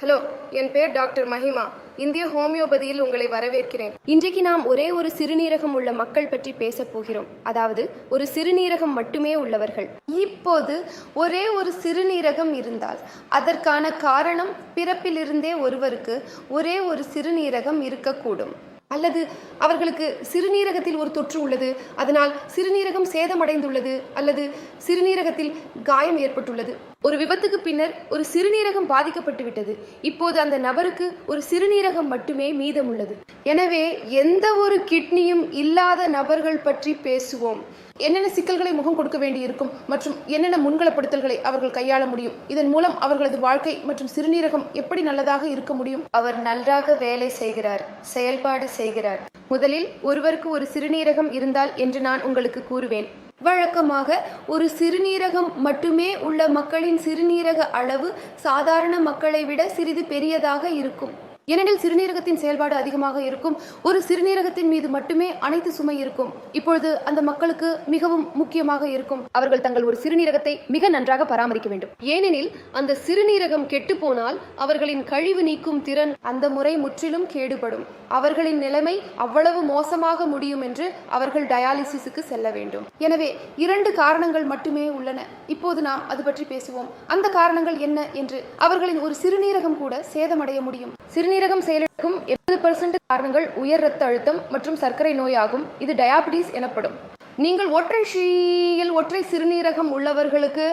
Hello என் பேர் doctor Mahima இந்திய ஹோமியோபதியில் உங்களை வரவேற்கிறேன். இன்றைக்கு நாம் ஒரே ஒரு சிறுநீரகம் உள்ள மக்கள் பற்றி பேசப் போகிறோம். அதாவது ஒரு சிறுநீரகம் மட்டுமே உள்ளவர்கள். இப்போது ஒரே ஒரு சிறுநீரகம் இருந்தால் அதற்கான காரணம் பிறப்பிலிருந்தே ஒருவருக்கு ஒரே ஒரு சிறுநீரகம் இருக்கக்கூடும். அல்லது அவர்களுக்கு சிறுநீரகத்தில் ஒரு தொற்று உள்ளது அதனால் சிறுநீரகம் சேதமடைந்துள்ளது அல்லது சிறுநீரகத்தில் காயம் ஏற்பட்டுள்ளது. ஒரு விபத்துக்கு பின்னர் ஒரு சிறுநீரகம் பாதிக்கப்பட்டு விட்டது. இப்போது அந்த நபருக்கு ஒரு சிறுநீரகம் மட்டுமே மீதம் உள்ளது எனவே எந்த ஒரு கிட்னியும் இல்லாத நபர்கள் பற்றி பேசுவோம். என்னென்ன சிக்கல்களை முகம் கொடுக்க வேண்டியிருக்கும் மற்றும் என்னென்ன முன்களப்படுத்தல்களை அவர்கள் கையாள முடியும்? இதன் மூலம் அவர்களது வாழ்க்கை மற்றும் சிறுநீரகம் எப்படி நல்லதாக இருக்க முடியும்? அவர் நன்றாக வேலை செய்கிறார் செயல்பாடு செய்கிறார். முதலில் ஒருவருக்கு ஒரு சிறுநீரகம் இருந்தால் என்று நான் உங்களுக்கு கூறுவேன். வழக்கமாக ஒரு சிறுநீரகம் மட்டுமே உள்ள மக்களின் சிறுநீரக அளவு சாதாரண மக்களை விட சிறிது பெரியதாக இருக்கும். ஏனெனில் சிறுநீரகத்தின் செயல்பாடு அதிகமாக இருக்கும். ஒரு சிறுநீரகத்தின் மீது மட்டுமே அனைத்து சுமை இருக்கும். இப்பொழுது அந்த மக்களுக்கு மிகவும் முக்கியமாக இருக்கும். அவர்கள் தங்கள் ஒரு சிறுநீரகத்தை மிக நன்றாக பராமரிக்க வேண்டும். ஏனெனில் அந்த சிறுநீரகம் கெட்டுப்போனால் அவர்களின் கழிவு நீக்கும் திறன் அந்த முறை முற்றிலும் கேடுபடும். அவர்களின் நிலைமை அவ்வளவு மோசமாக முடியும் என்று அவர்கள் டயாலிசிஸுக்கு செல்ல வேண்டும். எனவே இரண்டு காரணங்கள் மட்டுமே உள்ளன. இப்போது நாம் அது பற்றி பேசுவோம். அந்த காரணங்கள் என்ன என்று அவர்களின் ஒரு சிறுநீரகம் கூட சேதமடைய முடியும். சிறுநீர் சிறுநீரகம் செயலிழக்கும் எண்பது பர்சன்ட் காரணங்கள் உயர் ரத்த அழுத்தம் மற்றும் சர்க்கரை நோயாகும். இது டயாபிட்டிஸ் எனப்படும். நீங்கள் ஒற்றை ஷீயில் ஒற்றை சிறுநீரகம் உள்ளவர்களுக்கு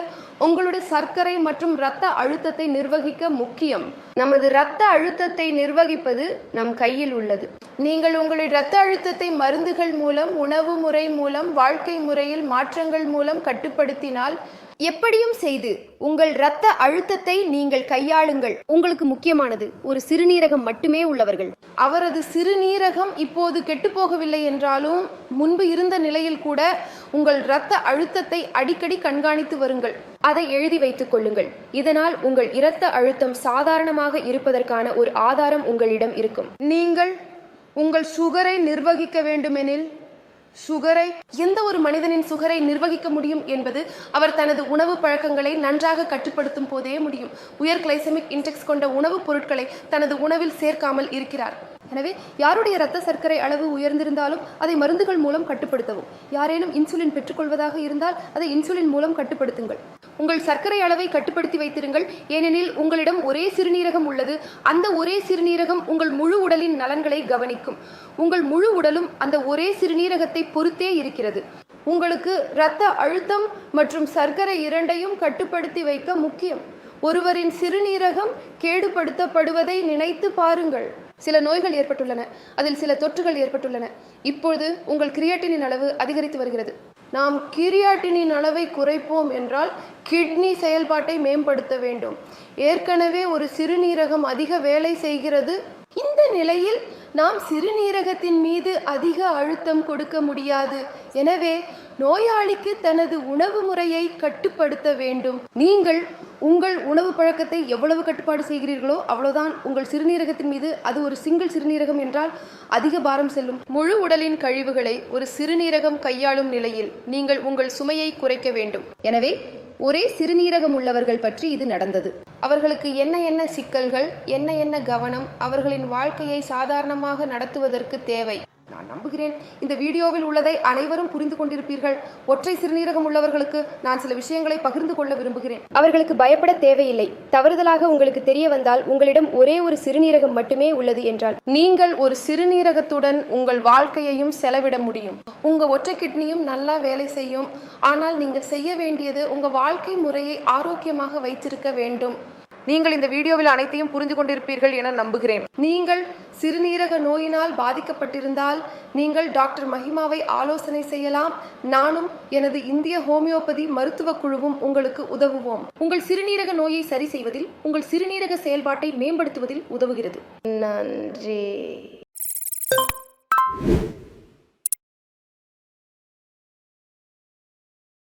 உங்களுடைய சர்க்கரை மற்றும் இரத்த அழுத்தத்தை நிர்வகிக்க முக்கியம். நமது இரத்த அழுத்தத்தை நிர்வகிப்பது நம் கையில் உள்ளது. நீங்கள் உங்களுடைய இரத்த அழுத்தத்தை மருந்துகள் மூலம் உணவு முறை மூலம் வாழ்க்கை முறையில் மாற்றங்கள் மூலம் கட்டுப்படுத்தினால் எப்படியும் செய்து உங்கள் இரத்த அழுத்தத்தை நீங்கள் கையாளுங்கள். உங்களுக்கு முக்கியமானது ஒரு சிறுநீரகம் மட்டுமே உள்ளவர்கள். அவரது சிறுநீரகம் இப்போது கெட்டுப்போகவில்லை என்றாலும் முன்பு இருந்த நிலையில் கூட உங்கள் இரத்த அழுத்தத்தை அடிக்கடி கண்காணித்து வருங்கள். அதை எழுதி வைத்துக் கொள்ளுங்கள். இதனால் உங்கள் இரத்த அழுத்தம் சாதாரணமாக இருப்பதற்கான ஒரு ஆதாரம் உங்களிடம் இருக்கும். நீங்கள் உங்கள் சுகரை நிர்வகிக்க வேண்டுமெனில் சுகரை எந்த ஒரு மனிதனின் சுகரை நிர்வகிக்க முடியும் என்பது அவர் தனது உணவு பழக்கங்களை நன்றாக கட்டுப்படுத்தும் போதே முடியும். உயர் கிளைசமிக் இன்டெக்ஸ் கொண்ட உணவுப் பொருட்களை தனது உணவில் சேர்க்காமல் இருக்கிறார். எனவே யாருடைய இரத்த சர்க்கரை அளவு உயர்ந்திருந்தாலும் அதை மருந்துகள் மூலம் கட்டுப்படுத்தவும். யாரேனும் இன்சுலின் பெற்றுக்கொள்வதாக இருந்தால் அதை இன்சுலின் மூலம் கட்டுப்படுத்துங்கள். உங்கள் சர்க்கரை அளவை கட்டுப்படுத்தி வைத்திருங்கள். ஏனெனில் உங்களிடம் ஒரே சிறுநீரகம் உள்ளது. அந்த ஒரே சிறுநீரகம் உங்கள் முழு உடலின் நலன்களை கவனிக்கும். உங்கள் முழு உடலும் அந்த ஒரே சிறுநீரகத்தை பொறுத்தே இருக்கிறது. உங்களுக்கு இரத்த அழுத்தம் மற்றும் சர்க்கரை இரண்டையும் கட்டுப்படுத்தி வைக்க முக்கியம். ஒருவரின் சிறுநீரகம் கேடுபடுத்தப்படுவதை நினைத்து பாருங்கள். சில நோய்கள் ஏற்பட்டுள்ளன. அதில் சில தொற்றுகள் ஏற்பட்டுள்ளன. இப்பொழுது உங்கள் கிரியேட்டினின் அளவு அதிகரித்து வருகிறது. நாம் கிரியாட்டினின் அளவை குறைப்போம் என்றால் கிட்னி செயல்பாட்டை மேம்படுத்த வேண்டும். ஏற்கனவே ஒரு சிறுநீரகம் அதிக வேலை செய்கிறது. இந்த நிலையில் நாம் சிறுநீரகத்தின் மீது அதிக அழுத்தம் கொடுக்க முடியாது. எனவே நோயாளிக்கு தனது உணவு முறையை கட்டுப்படுத்த வேண்டும். நீங்கள் உங்கள் உணவு பழக்கத்தை எவ்வளவு கட்டுப்பாடு செய்கிறீர்களோ அவ்வளவுதான் உங்கள் சிறுநீரகத்தின் மீது அது ஒரு சிங்கிள் சிறுநீரகம் என்றால் அதிக பாரம் செல்லும். முழு உடலின் கழிவுகளை ஒரு சிறுநீரகம் கையாளும் நிலையில் நீங்கள் உங்கள் சுமையை குறைக்க வேண்டும். எனவே ஒரே சிறுநீரகம் உள்ளவர்கள் பற்றி இது நடந்தது. அவர்களுக்கு என்ன என்ன சிக்கல்கள் என்ன என்ன கவனம் அவர்களின் வாழ்க்கையை சாதாரணமாக நடத்துவதற்கு தேவை. நான் நம்புகிறேன். இந்த வீடியோவில் உள்ளதை அனைவரும் புரிந்து கொண்டிருப்பீர்கள். ஒற்றை சிறுநீரகம் உள்ளவர்களுக்கு நான் சில விஷயங்களை பகிர்ந்து கொள்ள விரும்புகிறேன். அவர்களுக்கு பயப்பட தேவையில்லை. தவறுதலாக உங்களுக்கு தெரிய வந்தால் உங்களிடம் ஒரே ஒரு சிறுநீரகம் மட்டுமே உள்ளது என்றால் நீங்கள் ஒரு சிறுநீரகத்துடன் உங்கள் வாழ்க்கையையும் செலவிட முடியும். உங்க ஒற்றை கிட்னியும் நல்லா வேலை செய்யும். ஆனால் நீங்கள் செய்ய வேண்டியது உங்க வாழ்க்கை முறையை ஆரோக்கியமாக வைத்திருக்க வேண்டும். நீங்கள் இந்த வீடியோவில் அனைத்தையும் புரிந்து கொண்டிருப்பீர்கள் என நம்புகிறேன். நீங்கள் சிறுநீரக நோயினால் பாதிக்கப்பட்டிருந்தால் நீங்கள் டாக்டர் மஹிமாவை ஆலோசனை செய்யலாம். நானும் எனது இந்திய ஹோமியோபதி மருத்துவ குழுவும் உங்களுக்கு உதவுவோம். உங்கள் சிறுநீரக நோயை சரி செய்வதில் உங்கள் சிறுநீரக செயல்பாட்டை மேம்படுத்துவதில் உதவுகிறது. நன்றி.